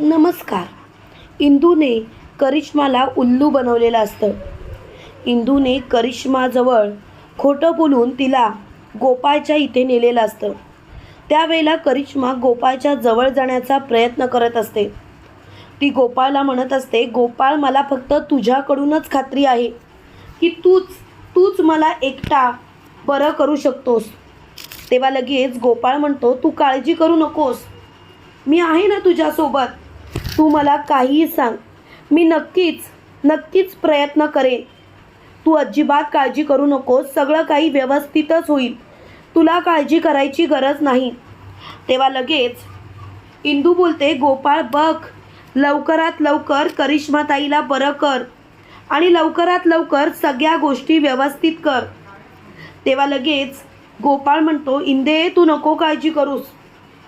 नमस्कार. इंदूने करिश्माला उल्लू बनवलेलं असतं. इंदूने करिश्माजवळ खोटं बोलून तिला गोपाळच्या इथे नेलेलं असतं. त्यावेळेला करिश्मा गोपाळच्या जवळ जाण्याचा प्रयत्न करत असते. ती गोपाळला म्हणत असते गोपाळ मला फक्त तुझ्याकडूनच खात्री आहे की तूच तूच मला एकटा बरं करू शकतोस. तेव्हा लगेच गोपाळ म्हणतो तू काळजी करू नकोस. मी आहे ना तुझ्यासोबत. तू मला काहीही सांग. मी नक्कीच नक्कीच प्रयत्न करेन. तू अजिबात काळजी करू नकोस. सगळं काही व्यवस्थितच होईल. तुला काळजी करायची गरज नाही. तेव्हा लगेच इंदू बोलते गोपाळ बघ. लवकरात लवकर करिश्माताईला बरं कर आणि लवकरात लवकर सगळ्या गोष्टी व्यवस्थित कर. तेव्हा लगेच गोपाळ म्हणतो इंदे तू नको काळजी करूस.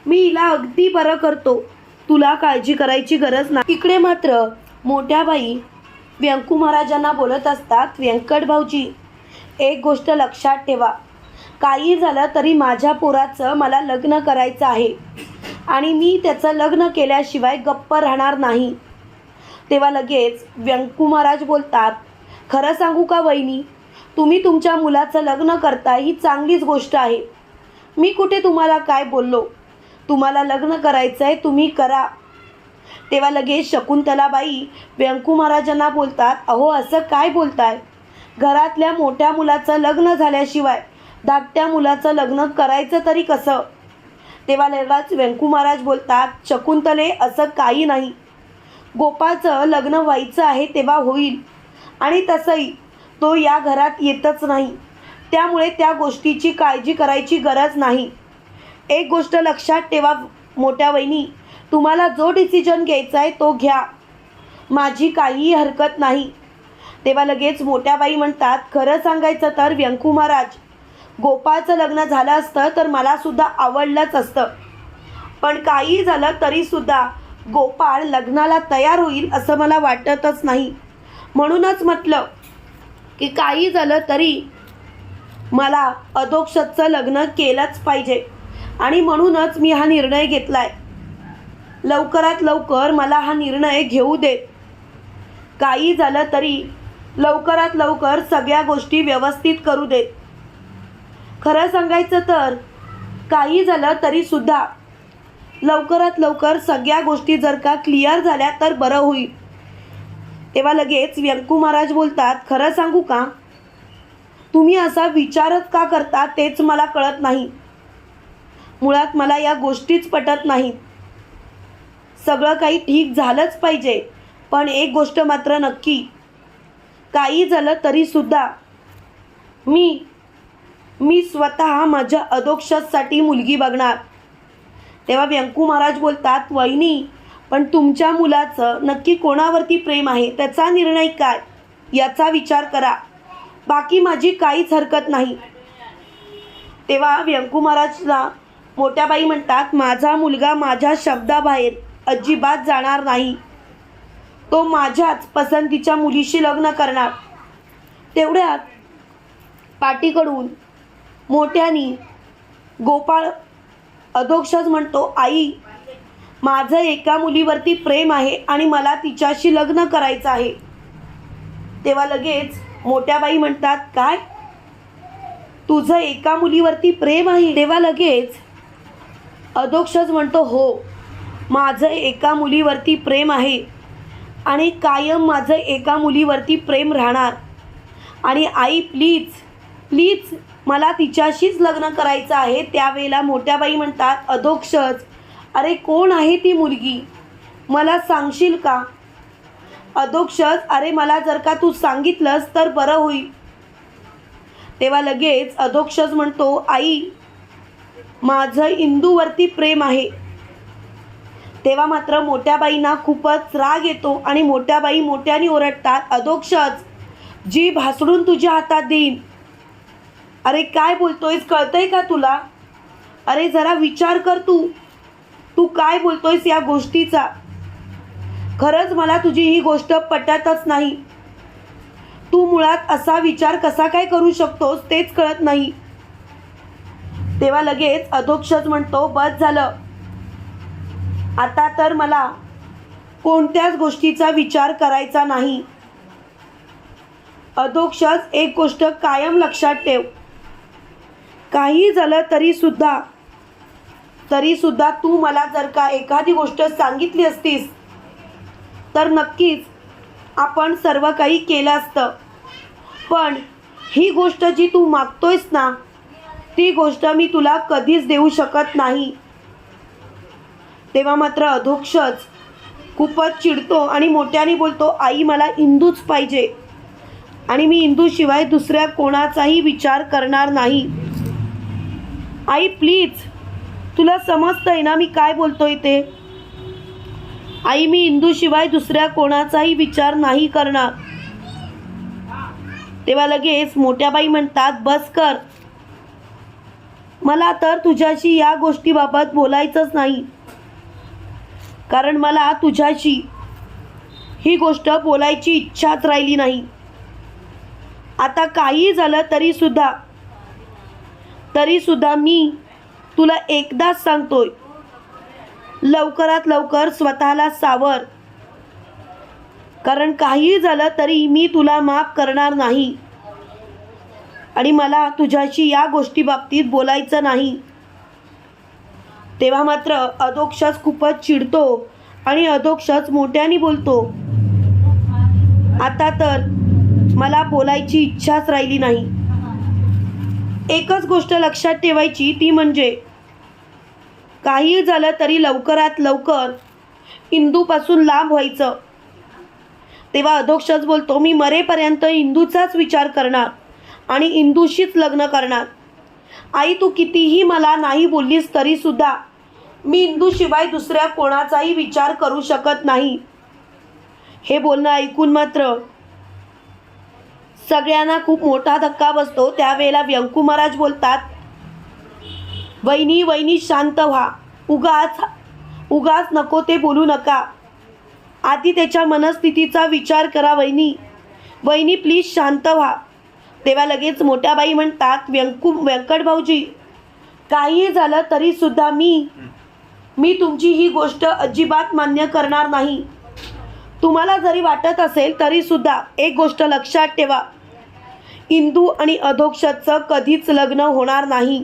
मी हिला अगदी बरं करतो. तुला काळजी करायची गरज नाही. इकडे मात्र मोठ्या बाई व्यंकू महाराजांना बोलत असतात व्यंकट भाऊजी एक गोष्ट लक्षात ठेवा. काही झालं तरी माझ्या पोराचं मला लग्न करायचं आहे आणि मी त्याचं लग्न केल्याशिवाय गप्प राहणार नाही. तेव्हा लगेच व्यंकू महाराज बोलतात खरं सांगू का वहिनी तुम्ही तुमच्या मुलाचं लग्न करता ही चांगलीच गोष्ट आहे. मी कुठे तुम्हाला काय बोललो? तुम्हाला लग्न करायचं आहे तुम्ही करा. तेव्हा लगेच शकुंतलाबाई व्यंकू महाराजांना बोलतात. अहो असं काय बोलताय? घरातल्या मोठ्या मुलाचं लग्न झाल्याशिवाय धाकट्या मुलाचं लग्न करायचं तरी कसं? तेव्हा लगेच व्यंकू महाराज बोलतात शकुंतले असं काही नाही. गोपाचं लग्न व्हायचं आहे तेव्हा होईल. आणि तसंही तो या घरात येतच नाही. त्यामुळे त्या गोष्टीची काळजी करायची गरज नाही. एक गोष्ट लक्षात ठेवा मोठ्या वहिनी. तुम्हाला जो डिसिजन घ्यायचा आहे तो घ्या. माझी काहीही हरकत नाही. तेव्हा लगेच मोठ्या बाई म्हणतात खरं सांगायचं तर व्यंकू महाराज गोपाळचं लग्न झालं असतं तर मलासुद्धा आवडलंच असतं. पण काही झालं तरीसुद्धा गोपाळ लग्नाला तयार होईल असं मला वाटतच नाही. म्हणूनच म्हटलं की काही झालं तरी मला अधोक्षतचं लग्न केलंच पाहिजे. आणि म्हणूनच मी हा निर्णय घेतला आहे लवकरात लवकर मला हा निर्णय घेऊ दे. काही झालं तरी लवकरात लवकर सगळ्या गोष्टी व्यवस्थित करू देत खरं सांगायचं तर काही झालं तरीसुद्धा लवकरात लवकर सगळ्या गोष्टी जर का क्लिअर झाल्या तर बरं होईल. तेव्हा लगेच व्यंकू महाराज बोलतात खरं सांगू का? तुम्ही असा विचारच का करता तेच मला कळत नाही. मुळात मला या गोष्टीच पटत नाहीत सगळं काही ठीक झालंच पाहिजे पण एक गोष्ट मात्र नक्की. काही झालं तरीसुद्धा मी मी स्वतः माझ्या अधोक्षासाठी मुलगी बघणार. तेव्हा व्यंकू महाराज बोलतात वहिनी पण तुमच्या मुलाचं नक्की कोणावरती प्रेम आहे? त्याचा निर्णय काय? याचा विचार करा. बाकी माझी काहीच हरकत नाही. तेव्हा व्यंकू महाराजला मोठ्याबाई म्हणतात माझा मुलगा माझ्या शब्दाबाहेर अजिबात जाणार नाही. तो माझ्याच पसंतीच्या मुलीशी लग्न करणार. तेवढ्यात पाठीकडून मोठ्यानी गोपाळ अधोक्षच म्हणतो आई माझं एका मुलीवरती प्रेम आहे आणि मला तिच्याशी लग्न करायचं आहे. तेव्हा लगेच मोठ्या बाई म्हणतात काय? तुझं एका मुलीवरती प्रेम आहे? तेव्हा लगेच अधोक्षज म्हणतो हो माझं एका मुलीवरती प्रेम आहे आणि कायम माझं एका मुलीवरती प्रेम राहणार. आणि आई प्लीज प्लीज मला तिच्याशीच लग्न करायचं आहे. त्यावेळेला मोठ्या बाई म्हणतात अधोक्षज अरे कोण आहे ती मुलगी? मला सांगशील का? अधोक्षज अरे मला जर का तू सांगितलंस तर बरं होईल. तेव्हा लगेच अधोक्षज म्हणतो आई माझं इंदूवरती प्रेम आहे. तेव्हा मात्र मोठ्या बाईंना खूपच राग येतो आणि मोठ्या बाई मोठ्याने ओरडतात अधोक्षच जी भासडून तुझ्या हातात देईन. अरे काय बोलतोयस? कळतंय का तुला? अरे जरा विचार कर तू. तू काय बोलतोयस या गोष्टीचा? खरंच मला तुझी ही गोष्ट पटतच नाही. तू मुळात असा विचार कसा काय करू शकतोस तेच कळत नाही. तेव्हा लगेच अधोक्षज म्हणतो बस झालं. आता तर मला कोणत्याच गोष्टीचा विचार करायचा नाही. अधोक्षज एक गोष्ट कायम लक्षात ठेव. काही झालं तरी सुद्धा तरी सुद्धा तू मला जर का एखादी गोष्ट सांगितली असतीस तर नक्कीच आपण सर्व काही केलं असतं. पण ही गोष्ट जी तू मागतोयस ना ती गोष्ट मी तुला कधीच देऊ शकत नाही. तेव्हा मात्र अधोक्षच खूपच चिडतो आणि मोठ्याने बोलतो आई मला इंदूच पाहिजे. आणि मी इंदूशिवाय दुसऱ्या कोणाचाही विचार करणार नाही. आई प्लीज तुला समजतंय ना मी काय बोलतोय ते? आई मी इंदूशिवाय दुसऱ्या कोणाचाही विचार नाही करणार. तेव्हा लगेच मोठ्या बाई म्हणतात बस कर. मला तर तुझ्याशी या गोष्टीबाबत बोलायचंच नाही. कारण मला तुझ्याशी ही गोष्ट बोलायची इच्छाच राहिली नाही. आता काही झालं तरी सुद्धा तरी सुद्धा मी तुला एकदाच सांगतोय लवकरात लवकर स्वतःला सावर. कारण काही झालं तरी मी तुला माफ करणार नाही. आणि मला तुझ्याशी या गोष्टी बाबतीत बोलायचं नाही. तेव्हा मात्र अधोक्षच खूपच चिडतो आणि अधोक्षच मोठ्याने बोलतो. आता तर मला बोलायची इच्छाच राहिली नाही. एकच गोष्ट लक्षात ठेवायची ती म्हणजे काही झालं तरी लवकरात लवकर इंदूपासून लांब व्हायचं. तेव्हा अधोक्षच बोलतो मी मरेपर्यंत इंदूचाच विचार करणार. आणि इंदूशीच लग्न करणार. आई तू कितीही मला नाही बोललीस तरीसुद्धा मी इंदूशिवाय दुसऱ्या कोणाचाही विचार करू शकत नाही. हे बोलणं ऐकून मात्र सगळ्यांना खूप मोठा धक्का बसतो. त्यावेळेला व्यंकू महाराज बोलतात वहिनी वहिनी शांत व्हा. उगाच उगाच नको ते बोलू नका. आधी त्याच्या मनस्थितीचा विचार करा वहिनी. वहिनी प्लीज शांत व्हा. तेव्हा लगेच मोठ्या बाई म्हणतात व्यंकू व्यंकट भाऊजी काही झालं तरीसुद्धा मी मी तुमची ही गोष्ट अजिबात मान्य करणार नाही. तुम्हाला जरी वाटत असेल तरीसुद्धा एक गोष्ट लक्षात ठेवा. इंदू आणि अधोक्षचं कधीच लग्न होणार नाही.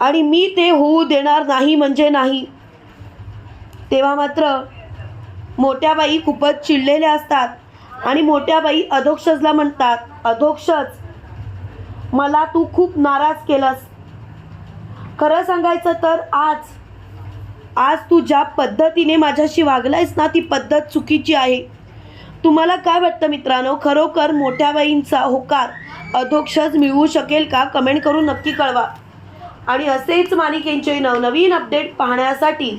आणि मी ते होऊ देणार नाही म्हणजे नाही. तेव्हा मात्र मोठ्या बाई खूपच चिडलेल्या असतात. आणि मोठ्या बाई अधोक्षजला म्हणतात अधोक्षज मला तू खूप नाराज केलंस. खरं सांगायचं तर आज आज तू ज्या पद्धतीने माझ्याशी वागलायस ना ती पद्धत चुकीची आहे. तुम्हाला काय वाटतं मित्रांनो? खरोखर मोठ्या बाईंचा होकार अधोक्षज मिळवू शकेल का? कमेंट करून नक्की कळवा. आणि असेच मालिकेंचे नवनवीन अपडेट पाहण्यासाठी